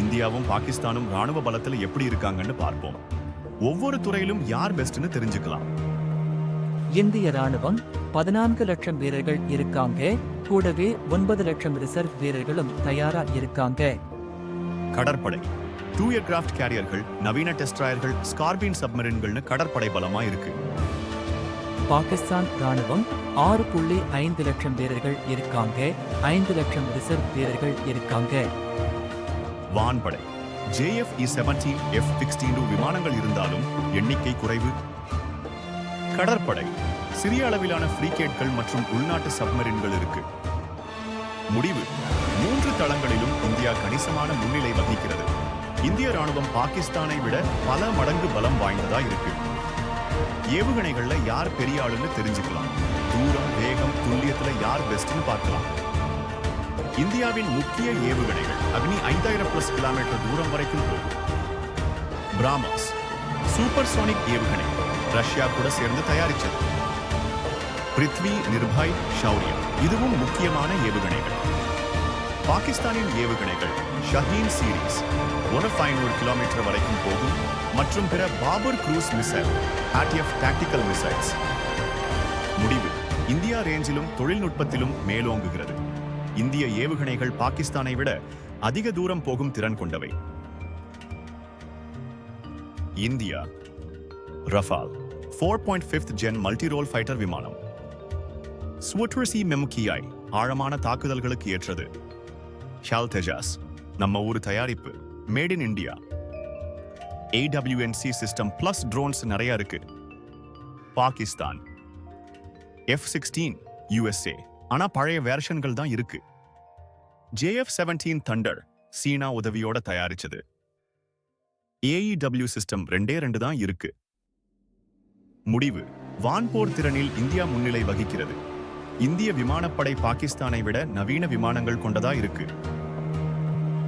இந்தியாவும் பாகிஸ்தானும் ராணுவ பலத்துல எப்படி இருக்காங்கன்னு பார்ப்போம். ஒவ்வொரு துறையிலும் யார் பெஸ்ட்னு தெரிஞ்சுக்கலாம். இந்திய ராணுவம் பதினான்கு லட்சம் வீரர்கள் இருக்காங்க. கூடவே ஒன்பது லட்சம் ரிசர்வ் வீரர்களும் தயாரா இருக்காங்க. கடற்படை. டூ ஏர்கிராஃப்ட் கேரியர்கள் நவீன டெஸ்ட்ராயர்கள் ஸ்கார்பின் சப்மரின்கள்னு கடற்படை பலமா இருக்கு. பாகிஸ்தான் ராணுவம் ஆறு புள்ளி ஐந்து லட்சம் வீரர்கள் இருக்காங்க. ஐந்து லட்சம் ரிசர்வ் வீரர்கள் இருக்காங்க. வான்படை. ஜேஎஃப் இ செவன்டி எஃப் சிக்ஸ்டீன் விமானங்கள் இருந்தாலும் எண்ணிக்கை குறைவு. கடற்படை. சிறிய அளவிலான ஃப்ரீகேட்கள் மற்றும் உள்நாட்டு சப்மரின்கள் இருக்கு. முடிவு. மூன்று தளங்களிலும் இந்தியா கணிசமான முன்னிலை வகிக்கிறது. இந்திய ராணுவம் பாகிஸ்தானை விட பல மடங்கு பலம் வாய்ந்ததா இருக்கு. ஏவுகணைகள்ல யார் பெரிய ஆளுன்னு தெரிஞ்சுக்கலாம். தூரம் வேகம் துல்லியத்துல யார் பெஸ்ட்னு பார்க்கலாம். இந்தியாவின் முக்கிய ஏவுகணைகள். அக்னி ஐந்தாயிரம் பிளஸ் கிலோமீட்டர் தூரம் வரைக்கும் போகும். பிராமஸ் சூப்பர் சோனிக் ஏவுகணை. ரஷ்யா கூட சேர்ந்து தயாரிச்சது. பிருத்வி நிர்பாய் ஷௌர்யா இதுவும் முக்கியமான ஏவுகணைகள். பாகிஸ்தானின் ஏவுகணைகள் ஷஹீன் சீரீஸ் ஒரு ஐநூறு கிலோமீட்டர் வரைக்கும் போகும். மற்றும் பிற Babur cruise missile RTF tactical missiles முடிவு. இந்தியா ரேஞ்சிலும் தொழில்நுட்பத்திலும் மேலோங்குகிறது. இந்திய ஏவுகணைகள் பாகிஸ்தானை விட அதிக தூரம் போகும் திறன் கொண்டவை. India Rafale four point fifth gen multi role fighter விமானம். ஸ்வட்ரசி மெமுக்கியாய் ஆழமான தாக்குதல்களுக்கு ஏற்றது. ஷால் தெஜாஸ் நம்ம ஊர் தயாரிப்பு made in India AWNC system plus drones நிறைய இருக்கு. பாகிஸ்தான் எஃப் சிக்ஸ்டீன் யூஎஸ்ஏ ஆனா பழைய வேர்ஷன்கள் தான் இருக்கு. ஜேஎஃப் செவன்டீன் தண்டர் சீனா உதவியோட தயாரிச்சது. ஏஇடபிள்யூ சிஸ்டம் ரெண்டே ரெண்டு தான் இருக்கு. முடிவு. வான்போர் திறனில் இந்தியா முன்னிலை வகிக்கிறது. இந்திய விமானப்படை பாகிஸ்தானை விட நவீன விமானங்கள் கொண்டதா இருக்கு.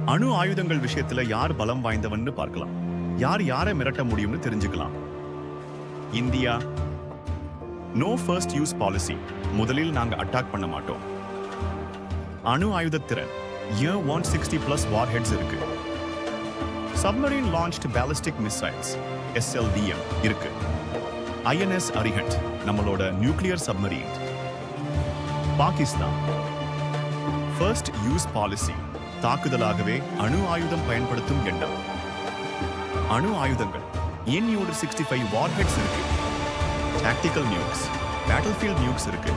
அணு ஆயுதங்கள் விஷயத்துல யார் பலம் வாய்ந்தவன்னு பார்க்கலாம். யார் யாரை மிரட்ட முடியும்னு தெரிஞ்சுக்கலாம். India no first use policy முதலில் நாங்க அட்டாக் பண்ண மாட்டோம். அணு ஆயுத திறன். ஏன் one sixty plus warheads இருக்கு submarine launched ballistic missiles SLBM இருக்கு. ஐஎன்எஸ் அரிஹண்ட் நம்மளோட nuclear submarine Pakistan. First use policy தாக்குதலாகவே அணு ஆயுதம் பயன்படுத்தும் எண்ணம். அணு ஆயுதங்கள். என் சிக்ஸ்டி ஃபைவ் வார்ஹெட்ஸ் இருக்கு. Tactical nukes battlefield nukes இருக்கு.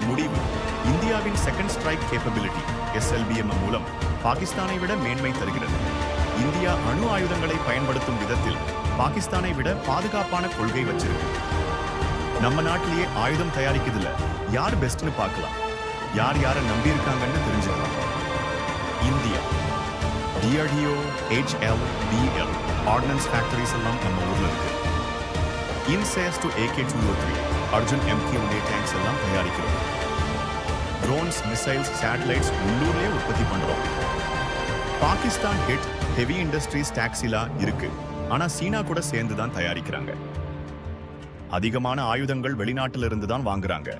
முடிவு. இந்தியாவின் செகண்ட் ஸ்ட்ரைக் கேப்பபிலிட்டி எஸ்எல்பிஎம் மூலம் பாகிஸ்தானை விட மேன்மை தருகிறது. இந்தியா அணு ஆயுதங்களை பயன்படுத்தும் விதத்தில் பாகிஸ்தானை விட பாதுகாப்பான கொள்கை வச்சிருக்கு. நம்ம நாட்டிலேயே ஆயுதம் தயாரிக்கிறதுல யார் பெஸ்ட்னு பார்க்கலாம். யார் யாரை நம்பி இருக்காங்கன்னு தெரிஞ்சுக்கலாம். India. DRDO HAL BEL ordnance factories எல்லாம் நம்ம ஊர்ல இருக்கு. INSAS to AK two O three Arjun MK உடைய டேங்க்ஸ் எல்லாம் தயாரிக்கிறோம் ட்ரோன்ஸ் மிசைல்ஸ் சேட்டலைட்ஸ் உள்ளூர்லேயே உற்பத்தி பண்ணுறோம் Pakistan HIT heavy industries Taxila இருக்கு ஆனால் சீனா கூட சேர்ந்து தான் தயாரிக்கிறாங்க அதிகமான ஆயுதங்கள் வெளிநாட்டிலிருந்து தான் வாங்குறாங்க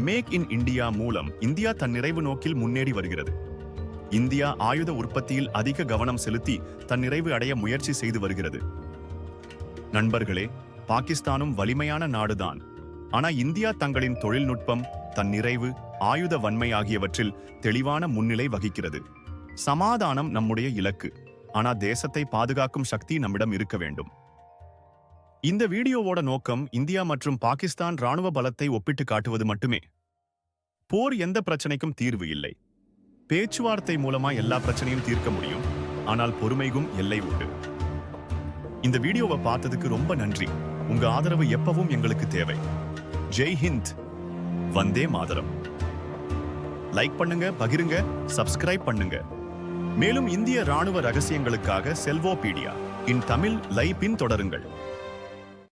மேக் இன் இந்தியா மூலம் இந்தியா தன் நிறைவு நோக்கில் முன்னேறி வருகிறது இந்தியா ஆயுத உற்பத்தியில் அதிக கவனம் செலுத்தி தன் நிறைவு அடைய முயற்சி செய்து வருகிறது நண்பர்களே பாகிஸ்தானும் வலிமையான நாடுதான். ஆனா இந்தியா தங்களின் தொழில்நுட்பம் தன் நிறைவு ஆயுத வன்மை ஆகியவற்றில் தெளிவான முன்னிலை வகிக்கிறது. சமாதானம் நம்முடைய இலக்கு. ஆனா தேசத்தை பாதுகாக்கும் சக்தி நம்மிடம் இருக்க வேண்டும். இந்த வீடியோவோட நோக்கம் இந்தியா மற்றும் பாகிஸ்தான் ராணுவ பலத்தை ஒப்பிட்டு காட்டுவது மட்டுமே. போர் எந்த பிரச்சனைக்கும் தீர்வு இல்லை. பேச்சுவார்த்தை மூலமா எல்லா பிரச்சனையும் தீர்க்க முடியும். ஆனால் பொறுமைக்கும் எல்லை உண்டு. இந்த வீடியோவை பார்த்ததுக்கு ரொம்ப நன்றி. உங்க ஆதரவு எப்பவும் எங்களுக்கு தேவை. ஜெய் ஹிந்த். வந்தே மாதரம். லைக் பண்ணுங்க பகிருங்க சப்ஸ்கிரைப் பண்ணுங்க. மேலும் இந்திய ராணுவ ரகசியங்களுக்காக செல்வோபீடியா இன் தமிழ் லைப் பின் தொடருங்கள்.